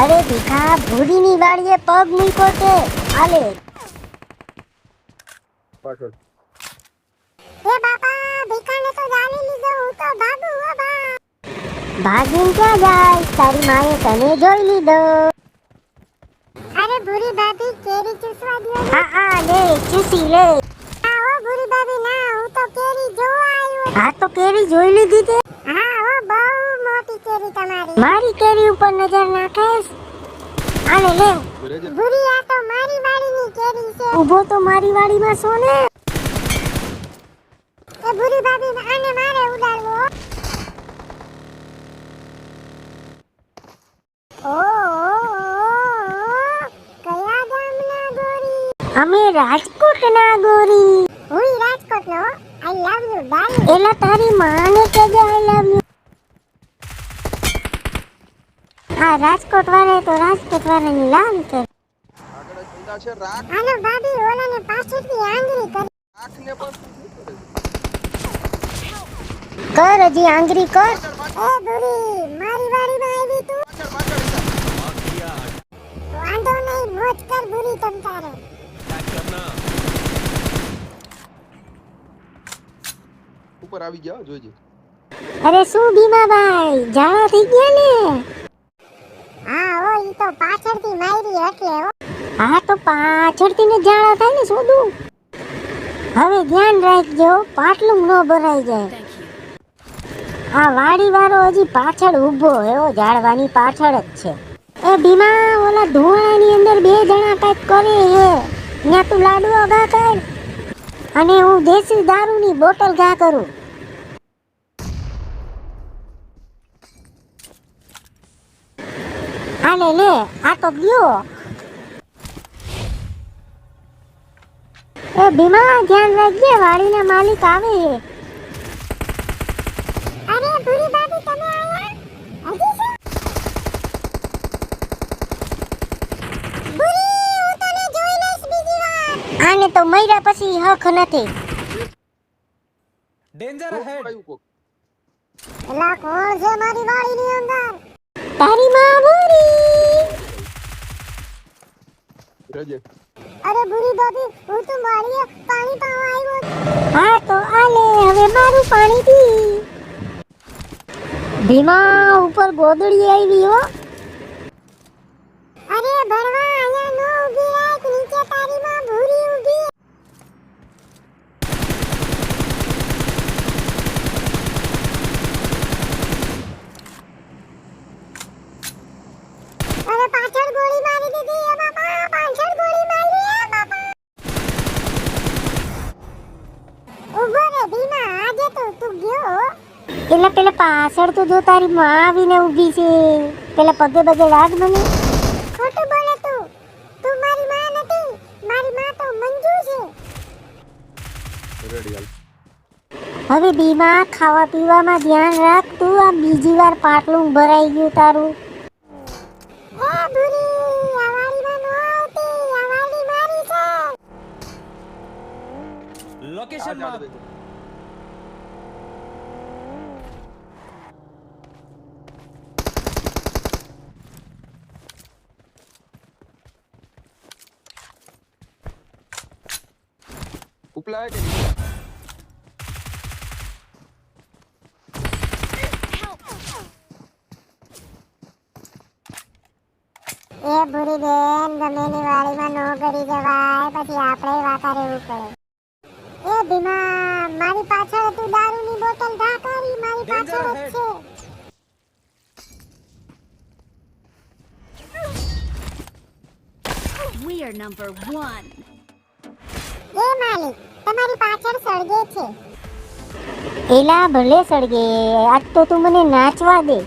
અરે ભીખા ભૂરીની વાડીએ પગ મૂકો છે આલે પાછળ. એ બાપા ભીખાને તો જાણી લીધો હું તો ભાગું હો બા. ભાગીને ક્યાં જાય? તારી માએ તને જોઈ લીધો. અરે ભૂરી ભાભી કેરી ચૂસવા દ્યો હા હા લે ચૂસી લે. હા ઓ ભૂરી ભાભી ના હું તો કેરી જોવા આવ્યો હા તો કેરી જોઈ લીધી તે. હા હો બહુ મોટી કેરી તમારી. મારી કેરી ઉપર નજર નાખેસ આલે લે. ભૂરી આ તો મારી વાડીની કેરી છે. ઊભો તો મારી વાડીમાં સો ને? એ ભૂરી ભાભી આને મારે ઉડાડવો હો. ઓ, ઓ, ઓ, ઓ, કયા ગામના ગોરી? અમે રાજકોટ ના ગોરી હુંય રાજકોટનો આઈ લવ યુ ડાર્લિંગ એલા તારી માને કેજે આઈ લવ યુ હા રાજકોટ વાળા તો રાજકોટ વાળાની લાલ કે આગળ જ ઊંડા છે રાખ. હાલો ભાભી ઓલાને પાછળથી આંગળી કરી. રાખને પણ કર હજી આંગળી કર. એ ભૂરી મારી વાડીમાં આવી તું. પાછળ પાછળ. વાંધો નહીં મોજ કર ભૂરી તમ તારે. ઉપર આવી ગયા જોજે અરે શું ભીમાભાઈ? ઝાડા થઈ ગયા ને? હા ઓ ઈ તો પાછળથી મારી એટલે હો. હા તો પાછળથી ને ઝાડા થાય ને શોધું હવે ધ્યાન રાખજો પાટલું ન ભરાઈ જાય. આ વાડી વાળો હજી પાછળ ઊભો એવો ઝાડવાની પાછળ જ છે. એ ભીમા ઓલા ધુવાણાની અંદર બે જણા કંઈક કરે હે ત્યાં તું લાડુઓ ગા કર. અને હું દેશી દારૂની બોટલ ઘા કરું. અને લે આ તો ગયો એ ભીમા ધ્યાન રાખજે વાડીના માલિક આવે આને તો મર્યા પછી હક નથી ડેન્જર હે એલા કોણ છે મારી વાડીની અંદર તારી માં બોરી રજે. અરે ભૂરી દાદી હું તો મારી પાણી પાવા આવ્યો હા તો આલે હવે મારું પાણી પી. ભીમા ઉપર ગોદડી આવી હો. અરે ભરવા અહીંયા નો ઊભી રાખ નીચે તારી માં ભૂરી ઊભી અરે પાછળ ગોળી મારી દીધી એ બાપા પાછળ ગોળી મારી એ બાપા ઊભો રે ભીમા આજે તું ગયો? એટલે પેલા પાછળ તો જો તારી માં આવીને ઊભી છે. પેલા પગે પગે લાગ મને ખોટું બોલે તું. તું મારી માં નથી. મારી માં તો મંજુ છે. હવે બીમા ખાવા પીવામાં ધ્યાન રાખ. તું આ બીજી વાર પાટલું ભરાઈ ગયું તારું. એ મારી છે. ઉપલા કે એ ભૂરી બેન ગમેની વાડીમાં નો કરી જવાય પછી આપણે વાતા રહેવું પડે એ ભીમા મારી પાછળ તું દારૂની બોટલ ઢાકારી કરી મારી પાછળ જ. છે We are number one. Yeah, માલિક તમારી પાછળ સળગે છે. એલા ભલે સળગે આજ તો તું મને નાચવા દે.